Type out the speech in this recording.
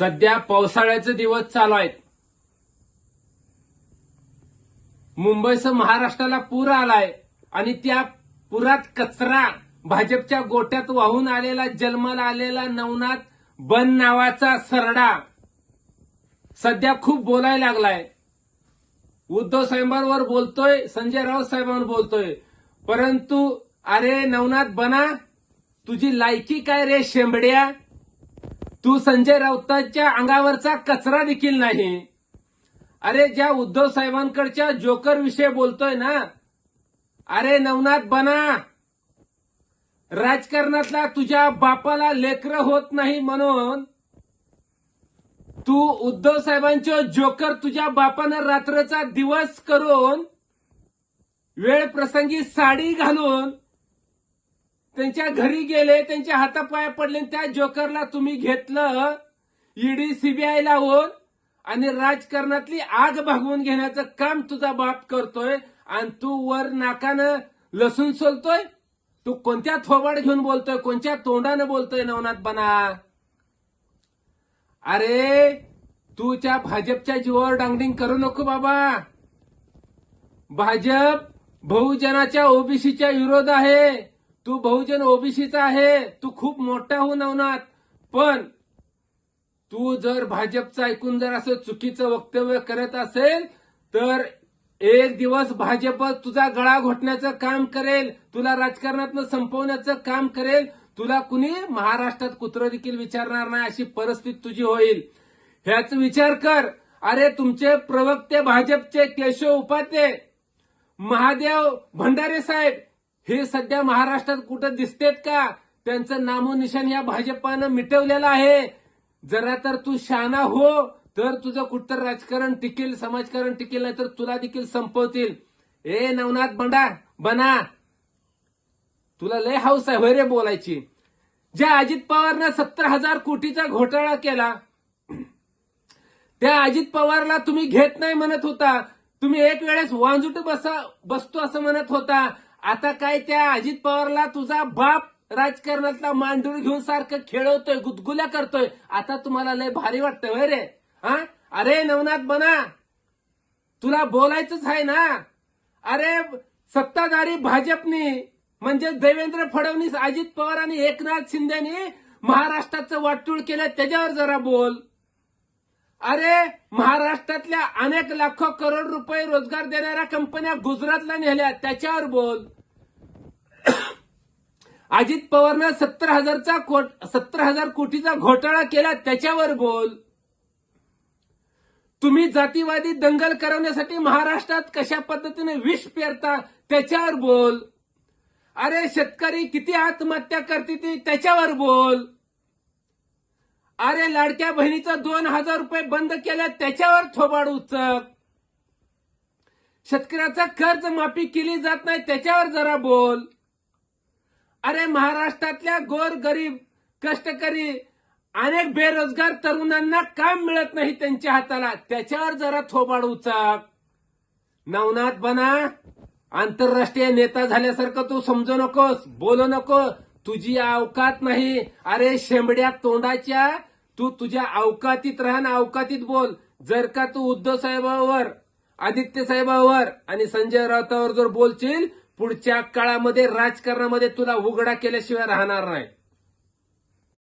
सध्या पावसाळ्याचे दिवस चालू आहेत. मुंबईसह महाराष्ट्राला पूर आलाय आणि त्या पुरात कचरा भाजपच्या गोट्यात वाहून आलेला जन्माला आलेला नवनाथ बन नावाचा सरडा सध्या खूप बोलायला लागलाय. उद्धव साहेबांवर बोलतोय संजय राऊत साहेबांवर बोलतोय. परंतु अरे नवनाथ बना तुझी लायकी काय रे शेंबड्या? तू संजय राऊतांच्या अंगावरचा कचरा देखील नाही. अरे ज्या उद्धव साहेबांकडच्या जोकर विषय बोलतोय ना अरे नवनाथ बना राजकारणातला तुझ्या बापाला लेकर होत नाही म्हणून तू उद्धव साहेबांचे जोकर तुझ्या बापानं रात्रचा दिवस करून वेळ प्रसंगी साडी घालून त्यांच्या घरी गेले त्यांच्या हातापाया पडले आणि त्या जोकरला तुम्ही घेतलं ईडी सीबीआय लावून आणि राजकारणातली आग भागवून घेण्याचं काम तुझा बाप करतोय आणि तू वर नाकानं लसूण सोलतोय? तू कोणत्या थोबाड घेऊन बोलतोय कोणत्या तोंडानं बोलतोय नवनाथ बना? अरे तू त्या भाजपच्या जीवावर डांगडिंग करू नको बाबा. भाजप बहुजनाच्या ओबीसीच्या विरोध आहे. तू बहुजन ओबीसीचा आहे तू खूप मोठा हो नवनाथ पण तू जर भाजपचं ऐकून जर असं चुकीचं वक्तव्य करत असेल तर एक दिवस भाजप तुझा गळा घोटण्याचं काम करेल तुला राजकारणातनं संपवण्याचं काम करेल तुला कुणी महाराष्ट्रात कुत्र देखील विचारणार नाही अशी परिस्थिती तुझी होईल. ह्याच विचार कर. अरे तुमचे प्रवक्ते भाजपचे केशव उपाध्ये महादेव भंडारे साहेब हे सध्या महाराष्ट्रात कुठं दिसतेत का? त्यांचं नामोनिशान या भाजपानं मिटवलेलं आहे. जरा तर तू शाना हो तर तुझं कुठतर राजकारण टिकेल समाजकारण टिकेल नाही तर तुला देखील संपवतील. ए नवनाथ बंडा बना. तुला लय हाऊस आहे होय रे बोलायची. ज्या अजित पवारनं सत्तर हजार कोटीचा घोटाळा केला त्या अजित पवारला तुम्ही घेत नाही म्हणत होता. तुम्ही एक वेळेस वांजुट बसा बसतो असं म्हणत होता. आता काय त्या अजित पवारला तुझा बाप राजकारणातला मांडूर घेऊन सारखं खेळवतोय गुदगुल्या करतोय. आता तुम्हाला लय भारी वाटतंय वय रे. हा? अरे नवनाथ बना. तुला बोलायचंच आहे ना? अरे सत्ताधारी भाजपनी म्हणजे देवेंद्र फडणवीस अजित पवार आणि एकनाथ शिंदेनी महाराष्ट्राचं वाटूळ केलं त्याच्यावर जरा बोल. अरे महाराष्ट्रातल्या अनेक लाखो करोड रुपये रोजगार देणाऱ्या कंपन्या गुजरातला नेल्या. त्याच्यावर बोल. अजित पवारनं सत्तर हजारचा कोट सत्तर हजार कोटीचा घोटाळा केला त्याच्यावर बोल. तुम्ही जातीवादी दंगल करवण्यासाठी महाराष्ट्रात कशा पद्धतीने विष पेरता त्याच्यावर बोल. अरे शेतकरी किती आत्महत्या करते ते त्याच्यावर बोल. अरे लाडक्या बहिणीचं दोन हजार रुपये बंद केलं त्याच्यावर थोबाड उचक शेतकऱ्याचा कर्ज माफी केली जात नाही त्याच्यावर जरा बोल. अरे महाराष्ट्रातल्या गोर गरीब कष्टकरी अनेक बेरोजगार तरुणांना काम मिळत नाही त्यांच्या हाताला त्याच्यावर जरा थोबाड उचाक नवनाथ बना आंतरराष्ट्रीय नेता झाल्यासारखं तू समजू नकोस बोलू नको. तुझी अवकात नाही. अरे शेंबड्या तोंडाच्या तू तुझ्या अवकातीत राहा ना अवकातीत बोल. जर का तू उद्धव साहेबावर आदित्य साहेबावर आणि संजय राऊतावर जर बोलशील पुढच्या काळामध्ये राजकारणामध्ये तुला उघडा केल्याशिवाय राहणार नाही.